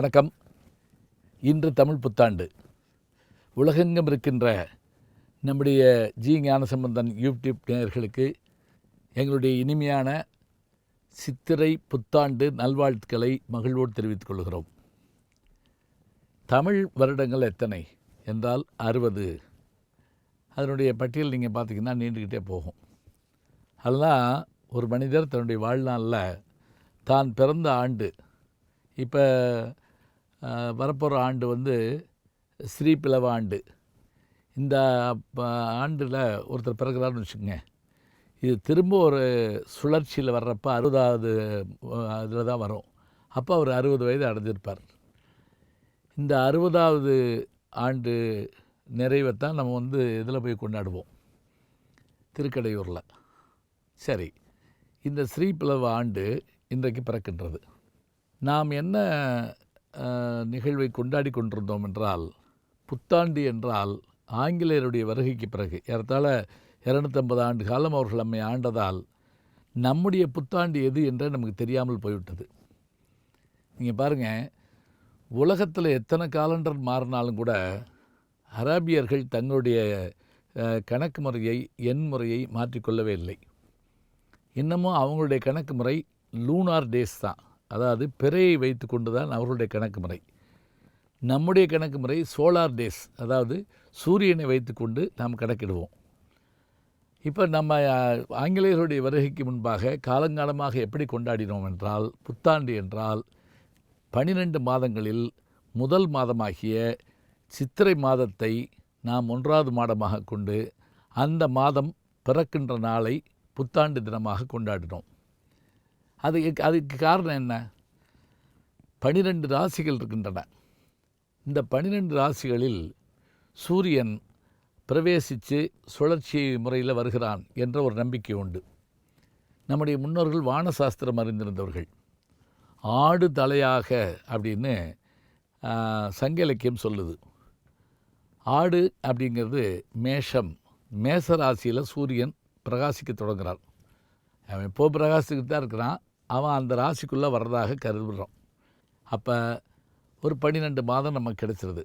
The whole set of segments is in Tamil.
வணக்கம். இன்று தமிழ் புத்தாண்டு. உலகெங்கும் இருக்கின்ற நம்முடைய ஜி ஞானசம்பந்தன் யூடியூப் நேயர்களுக்கு எங்களுடைய இனிமையான சித்திரை புத்தாண்டு நல்வாழ்த்துக்களை மகிழ்வோடு தெரிவித்துக் கொள்கிறோம். தமிழ் வருடங்கள் எத்தனை? என்றால் அறுபது. அதனுடைய பட்டியல் நீங்கள் பார்த்தீங்கன்னா நீண்டுக்கிட்டே போகும். அதெல்லாம் ஒரு மனிதர் தன்னுடைய வாழ்நாளில் தான் பிறந்த ஆண்டு. இப்போ வரப்போகிற ஆண்டு வந்து ஸ்ரீபிளவ ஆண்டு. இந்த ஆண்டில் ஒருத்தர் பிறகுறாருன்னு வச்சுக்கோங்க. இது திரும்ப ஒரு சுழற்சியில் வர்றப்ப அறுபதாவது அதில் தான் வரும். அப்போ அவர் அறுபது வயது அடைஞ்சிருப்பார். இந்த அறுபதாவது ஆண்டு நிறைவைத்தான் நம்ம வந்து இதில் போய் கொண்டாடுவோம். திருக்கடையூரில். சரி. இந்த ஸ்ரீபிளவ ஆண்டு இன்றைக்கு பிறக்கின்றது. நாம் என்ன நிகழ்வை கொண்டாடி கொண்டிருந்தோம் என்றால் புத்தாண்டு என்றால் ஆங்கிலேயருடைய வருகைக்கு பிறகு ஏறத்தாழ இரநூத்தம்பது ஆண்டு காலம் அவர்கள் நம்மை ஆண்டதால் நம்முடைய புத்தாண்டு எது என்று நமக்கு தெரியாமல் போய்விட்டது. நீங்கள் பாருங்கள் உலகத்தில் எத்தனை காலண்டர் மாறினாலும் கூட அராபியர்கள் தங்களுடைய கணக்கு முறையை எண் முறையை மாற்றிக்கொள்ளவே இல்லை. இன்னமும் அவங்களுடைய கணக்கு முறை லூனார் டேஸ் தான். அதாவது பிறையை வைத்து கொண்டு தான் அவர்களுடைய கணக்கு முறை நம்முடைய கணக்கு முறை சோலார் டேஸ் அதாவது சூரியனை வைத்துக்கொண்டு நாம் கணக்கிடுவோம். இப்போ நம்ம ஆங்கிலேயருடைய வருகைக்கு முன்பாக காலங்காலமாக எப்படி கொண்டாடினோம் என்றால் புத்தாண்டு என்றால் பனிரெண்டு மாதங்களில் முதல் மாதமாகிய சித்திரை மாதத்தை நாம் ஒன்றாவது மாதமாக கொண்டு அந்த மாதம் பிறக்கின்ற நாளை புத்தாண்டு தினமாக கொண்டாடினோம். அது அதுக்கு காரணம் என்ன? பனிரெண்டு ராசிகள் இருக்கின்றன. இந்த பனிரெண்டு ராசிகளில் சூரியன் பிரவேசித்து சுழற்சி முறையில் வருகிறான் என்ற ஒரு நம்பிக்கை உண்டு. நம்முடைய முன்னோர்கள் வானசாஸ்திரம் அறிந்திருந்தவர்கள். ஆடு தலையாக அப்படின்னு சங்க இலக்கியம் சொல்லுது. ஆடு அப்படிங்கிறது மேஷம். மேச ராசியில் சூரியன் பிரகாசிக்க தொடங்குறான் அவன் இப்போ பிரகாசிக்கிட்டு தான் இருக்கிறான். அவன் அந்த ராசிக்குள்ளே வர்றதாக கருதுகிறோம் அப்போ ஒரு பன்னிரெண்டு மாதம் நமக்கு கிடைச்சிருது.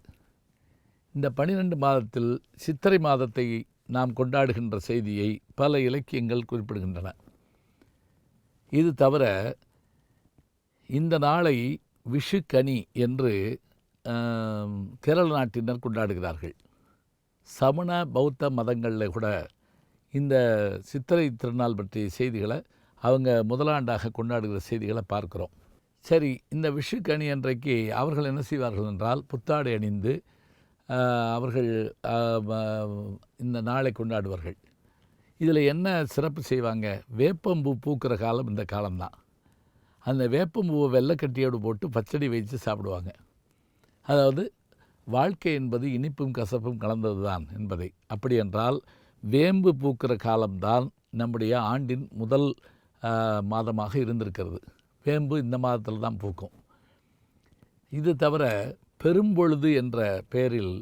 இந்த பன்னிரெண்டு மாதத்தில் சித்திரை மாதத்தை நாம் கொண்டாடுகின்ற செய்தியை பல இலக்கியங்கள் குறிப்பிடுகின்றன. இது தவிர இந்த நாளை விஷுக்கனி என்று கேரள நாட்டினர் கொண்டாடுகிறார்கள். சமண பௌத்த மதங்களில் கூட இந்த சித்திரை திருநாள் பற்றிய செய்திகளை அவங்க முதலாண்டாக கொண்டாடுகிற செய்திகளை பார்க்குறோம். சரி இந்த விஷுக்கணி அன்றைக்கு அவர்கள் என்ன செய்வார்கள் என்றால் புத்தாடை அணிந்து அவர்கள் இந்த நாளை கொண்டாடுவார்கள். இதில் என்ன சிறப்பு செய்வாங்க? வேப்பம்பூ பூக்கிற காலம் இந்த காலம்தான். அந்த வேப்பம்பூவை வெள்ளைக்கட்டியோடு போட்டு பச்சடி வைத்து சாப்பிடுவாங்க. அதாவது வாழ்க்கை என்பது இனிப்பும் கசப்பும் கலந்தது தான் என்பதை. அப்படி என்றால் வேம்பு பூக்கிற காலம்தான் நம்முடைய ஆண்டின் முதல் மாதமாக இருந்திருக்கிறது. வேம்பு இந்த மாதத்தில் தான் பூக்கும். இது தவிர பெரும்பொழுது என்ற பெயரில்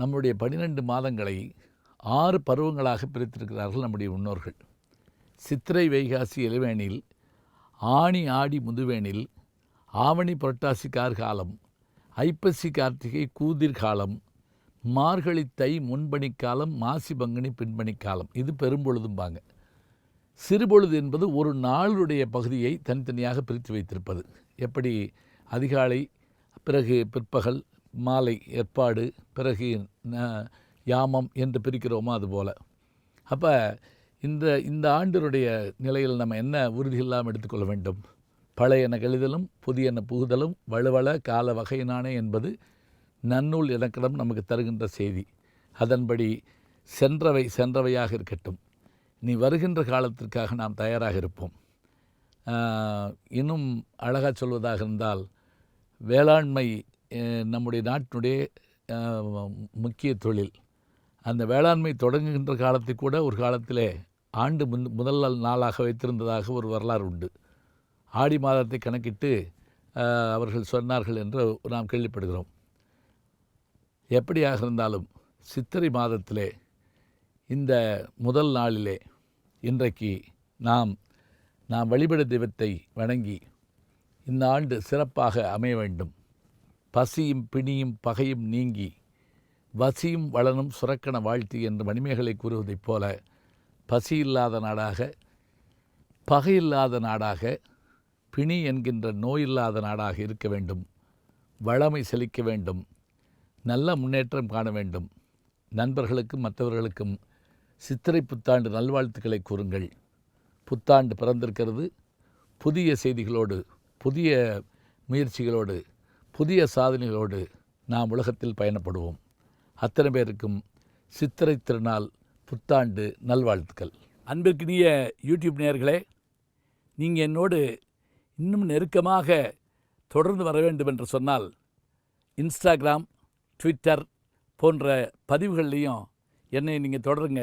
நம்முடைய பன்னிரெண்டு மாதங்களை ஆறு பருவங்களாக பிரித்திருக்கிறார்கள் நம்முடைய முன்னோர்கள். சித்திரை வைகாசி இளவேனில் ஆணி ஆடி முதுவேனில் ஆவணி புரட்டாசி கார்காலம் ஐப்பசி கார்த்திகை கூதிர் காலம் மார்கழி தை முன்பணிக்காலம் மாசி பங்குனி பின்பணிக்காலம். இது பெரும்பொழுதும்பாங்க சிறுபொழுது என்பது ஒரு நாளுடைய பகுதியை தனித்தனியாக பிரித்து வைத்திருப்பது. எப்படி? அதிகாலை பிறகு பிற்பகல் மாலை ஏற்பாடு பிறகு யாமம் என்று பிரிக்கிறோமோ அதுபோல். அப்போ இந்த இந்த ஆண்டினுடைய நிலையில் நம்ம என்ன உறுதி இல்லாமல் எடுத்துக்கொள்ள வேண்டும்? பழையன கழிதலும் புதியன புகுதலும் வலுவள கால வகையினானே என்பது நன்னூல் இலக்கணம் நமக்கு தருகின்ற செய்தி. அதன்படி சென்றவை சென்றவையாக இருக்கட்டும். நீ வருகின்ற காலத்திற்காக நாம் தயாராக இருப்போம். இன்னும் அழகாக சொல்வதாக இருந்தால் வேளாண்மை நம்முடைய நாட்டினுடைய முக்கிய தொழில். அந்த வேளாண்மை தொடங்குகின்ற காலத்தை கூட ஒரு காலத்திலே ஆண்டு முன் முதல் நாளாக வைத்திருந்ததாக ஒரு வரலாறு உண்டு. ஆடி மாதத்தை கணக்கிட்டு அவர்கள் சொன்னார்கள் என்று நாம் கேள்விப்படுகிறோம். எப்படியாக இருந்தாலும் சித்திரை மாதத்திலே இந்த முதல் நாளிலே இன்றைக்கு நாம் நாம் வழிபட தெய்வத்தை வணங்கி இந்த ஆண்டு சிறப்பாக அமைய வேண்டும். பசியும் பிணியும் பகையும் நீங்கி வசியும் வளனும் சுரக்கண வாழ்த்தி என்று மணிமேகலை கூறுவதைப் போல பசி இல்லாத நாடாக பகையில்லாத நாடாக பிணி என்கின்ற நோயில்லாத நாடாக இருக்க வேண்டும். வளமை செழிக்க வேண்டும். நல்ல முன்னேற்றம் காண வேண்டும். நண்பர்களுக்கும் மற்றவர்களுக்கும் சித்திரை புத்தாண்டு நல்வாழ்த்துக்களை கூறுங்கள். புத்தாண்டு பிறந்திருக்கிறது. புதிய செய்திகளோடு புதிய முயற்சிகளோடு புதிய சாதனைகளோடு நாம் உலகத்தில் பயணப்படுவோம். அத்தனை பேருக்கும் சித்திரை திருநாள் புத்தாண்டு நல்வாழ்த்துக்கள். அன்பிற்கினிய யூடியூப் நேயர்களே நீங்கள் என்னோடு இன்னும் நெருக்கமாக தொடர்ந்து வர வேண்டும் என்று சொன்னால் இன்ஸ்டாகிராம் ட்விட்டர் போன்ற பதிவுகள்லையும் என்னை நீங்கள் தொடருங்க.